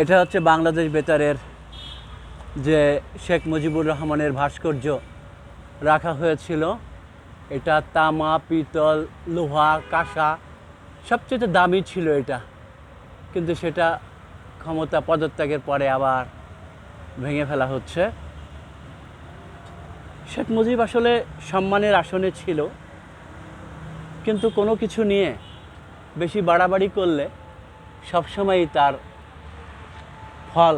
এটা হচ্ছে বাংলাদেশ বেতারের যে শেখ মুজিবুর রহমানের ভাস্কর্য রাখা হয়েছিল। এটা তামা, পিতল, লোহা, কাঁসা, সবচেয়ে দামি ছিল এটা। কিন্তু সেটা ক্ষমতা পদত্যাগের পরে আবার ভেঙে ফেলা হচ্ছে। শেখ মুজিব আসলে সম্মানের আসনে ছিল। কিন্তু কোনো কিছু নিয়ে বেশি বাড়াবাড়ি করলে সবসময়ই তার ফল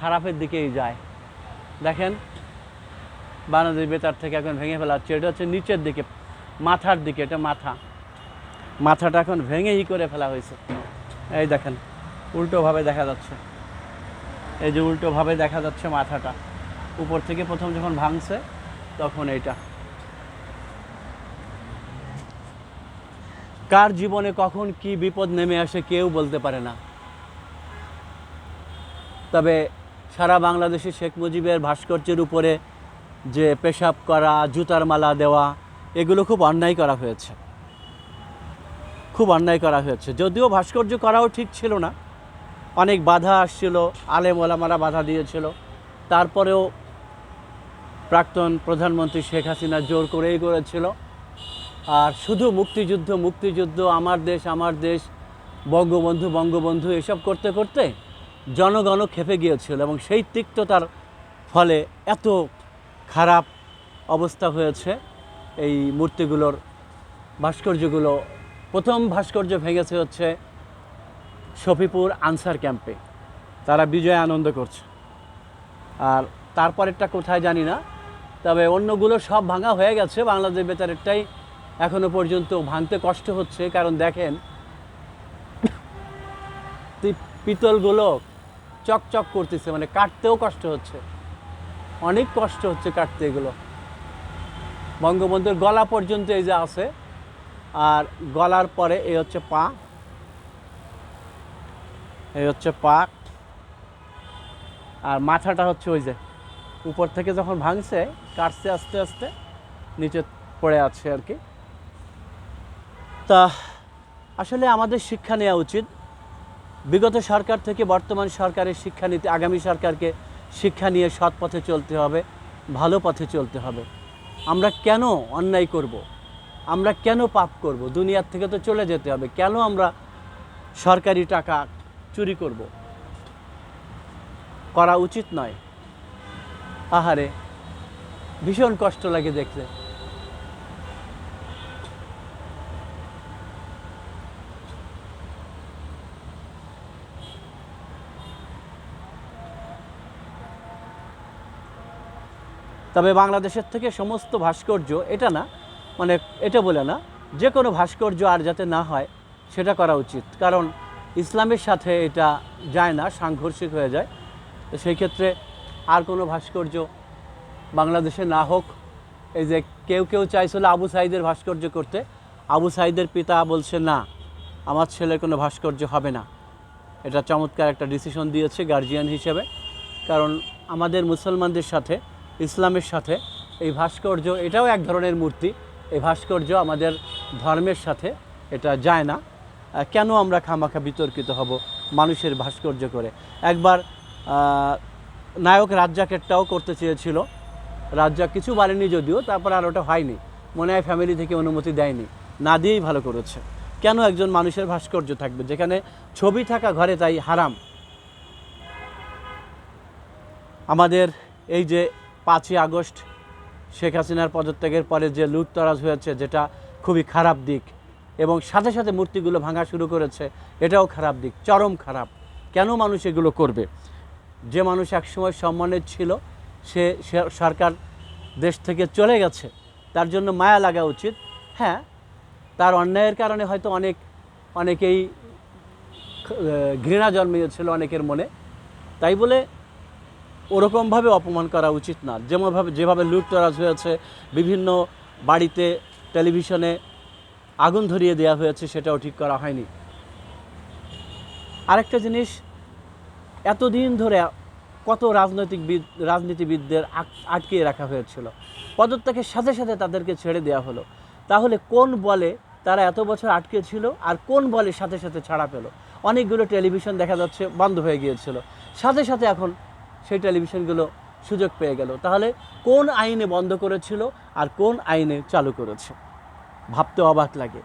খারাপের দিকেই যায়। দেখেন, বাংলাদেশ বেতার থেকে এখন ভেঙে ফেলা হচ্ছে এটা হচ্ছে নিচের দিকে, মাথার দিকে, এটা মাথা। মাথাটা এখন ভেঙেই করে ফেলা হয়েছে। এই দেখেন উল্টোভাবে দেখা যাচ্ছে। এই যে উল্টোভাবে দেখা যাচ্ছে মাথাটা। উপর থেকে প্রথম যখন ভাঙছে, তখন এইটা। কার জীবনে কখন কি বিপদ নেমে আসে কেউ বলতে পারে না। তবে সারা বাংলাদেশে শেখ মুজিবের ভাস্কর্যের উপরে যে পেশাব করা, জুতার মালা দেওয়া, এগুলো খুব অন্যায় করা হয়েছে। খুব অন্যায় করা হয়েছে। যদিও ভাস্কর্য করাও ঠিক ছিল না। অনেক বাধা আসছিল, আলেম ওলামারা বাধা দিয়েছিল। তারপরেও প্রাক্তন প্রধানমন্ত্রী শেখ হাসিনা জোর করেই করেছিল। আর শুধু মুক্তিযুদ্ধ মুক্তিযুদ্ধ, আমার দেশ আমার দেশ, বঙ্গবন্ধু বঙ্গবন্ধু, এসব করতে করতে জনগণ খেপে গিয়েছিল এবং সেই তিক্ততার ফলে এত খারাপ অবস্থা হয়েছে। এই মূর্তিগুলোর ভাস্কর্যগুলো, প্রথম ভাস্কর্য ভেঙেছে হচ্ছে শফিপুর আনসার ক্যাম্পে। তারা বিজয় আনন্দ করছে। আর তারপরেরটা কোথায় জানি না, তবে অন্যগুলো সব ভাঙা হয়ে গেছে। বাংলাদেশ বেতারেরটাই এখনও পর্যন্ত ভাঙতে কষ্ট হচ্ছে, কারণ দেখেন পিতলগুলো চকচক করতেছে মানে কাটতেও কষ্ট হচ্ছে। অনেক কষ্ট হচ্ছে কাটতে এগুলো। বঙ্গবন্ধুর গলা পর্যন্ত এই যে আছে, আর গলার পরে এই হচ্ছে পা। এই হচ্ছে পা। আর মাথাটা হচ্ছে ওই যে, উপর থেকে যখন ভাঙছে, কাটছে আস্তে আস্তে, নিচে পড়ে আছে আর কি। তা, আসলে আমাদের শিক্ষা নেওয়া উচিত। বিগত সরকার থেকে বর্তমান সরকারের শিক্ষা নীতি, আগামী সরকারকে শিক্ষা নিয়ে সৎ পথে চলতে হবে, ভালো পথে চলতে হবে। আমরা কেন অন্যায় করব। আমরা কেন পাপ করব? দুনিয়ার থেকে তো চলে যেতে হবে। কেন আমরা সরকারি টাকা চুরি করব? করা উচিত নয়। আহারে, ভীষণ কষ্ট লাগে দেখলে। তবে বাংলাদেশের থেকে সমস্ত ভাস্কর্য, এটা না মানে এটা বলে না, যে কোনো ভাস্কর্য আর যাতে না হয়, সেটা করা উচিত। কারণ ইসলামের সাথে এটা যায় না, সাংঘর্ষিক হয়ে যায়। তো সেই ক্ষেত্রে আর কোনো ভাস্কর্য বাংলাদেশে না হোক, এই যে কেউ কেউ চাইছিল আবু সাইদের ভাস্কর্য করতে, আবু সাইদের পিতা বলছে, না, আমার ছেলের কোনো ভাস্কর্য হবে না। এটা চমৎকার একটা ডিসিশন দিয়েছে গার্জিয়ান হিসেবে। কারণ আমাদের মুসলমানদের সাথে ইসলামের সাথে। এই ভাস্কর্য, এটাও এক ধরনের মূর্তি। এই ভাস্কর্য আমাদের ধর্মের সাথে এটা যায় না। কেন আমরা খামাখা বিতর্কিত হব মানুষের ভাস্কর্য করে? একবার নায়ক রাজ্জাকেরটাও করতে চেয়েছিল। রাজ্জাক কিছু বলেনি যদিও, তারপর আর ওটা হয়নি। মনে হয় ফ্যামিলি থেকে অনুমতি দেয়নি। না দিয়েই ভালো করেছে। কেন একজন মানুষের ভাস্কর্য থাকবে? যেখানে ছবি থাকা ঘরে তাই হারাম। আমাদের এই যে পাঁচই আগস্ট শেখ হাসিনার পদত্যাগের পরে যে লুটতরাজ হয়েছে, যেটা খুবই খারাপ দিক এবং সাথে সাথে মূর্তিগুলো ভাঙা শুরু করেছে, এটাও খারাপ দিক, চরম খারাপ। কেন মানুষ এগুলো করবে? যে মানুষ একসময় সম্মানের ছিল, সে সরকার দেশ থেকে চলে গেছে, তার জন্য মায়া লাগা উচিত। হ্যাঁ তার অন্যায়ের কারণে হয়তো অনেক, অনেকেই ঘৃণা জন্মিয়েছিল অনেকের মনে। তাই বলে ওরকমভাবে অপমান করা উচিত না। যেমনভাবে যেভাবে লুটতরাজ হয়েছে, বিভিন্ন বাড়িতে টেলিভিশনে আগুন ধরিয়ে দেওয়া হয়েছে, সেটাও ঠিক করা হয়নি। আরেকটা জিনিস, এতদিন ধরে কত রাজনৈতিকবিদ রাজনীতিবিদদের আট- আটকিয়ে রাখা হয়েছিল। পদত্যাগের সাথে সাথে তাদেরকে ছেড়ে দেওয়া হলো। তাহলে কোন বলে তারা এত বছর আটকে ছিল আর কোন বলে সাথে সাথে ছাড়া পেল? অনেকগুলো টেলিভিশন দেখা যাচ্ছে বন্ধ হয়ে গিয়েছিল। সাথে সাথে এখন সেই টেলিভিশনগুলো সুযোগ পেয়ে গেল। তাহলে কোন আইনে বন্ধ করেছিল আর কোন আইনে চালু করেছে? ভাবতে অবাক লাগে।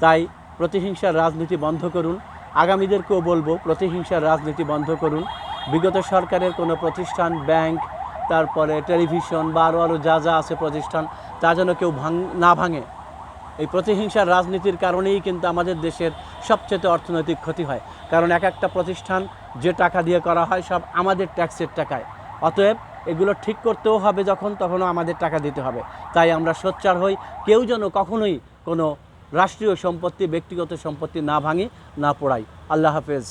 তাই প্রতিহিংসার রাজনীতি বন্ধ করুন। আগামীদেরকেও বলব, প্রতিহিংসার রাজনীতি বন্ধ করুন। বিগত সরকারের কোনো প্রতিষ্ঠান, ব্যাংক, তারপরে টেলিভিশন বা আরও আরও যা যা আছে প্রতিষ্ঠান, তা যেন কেউ ভাঙ, না ভাঙে। এই প্রতিহিংসার রাজনীতির কারণেই কিন্তু আমাদের দেশের সবচেয়ে অর্থনৈতিক ক্ষতি হয়। কারণ এক একটা প্রতিষ্ঠান যে টাকা দিয়ে করা হয় সব আমাদের ট্যাক্সের টাকায়। অতএব এগুলো ঠিক করতেও হবে যখন, তখনও আমাদের টাকা দিতে হবে। তাই আমরা সোচ্চার হই, কেউ যেন কখনোই কোনো রাষ্ট্রীয় সম্পত্তি, ব্যক্তিগত সম্পত্তি না ভাঙি, না পোড়াই। আল্লাহ হাফেজ।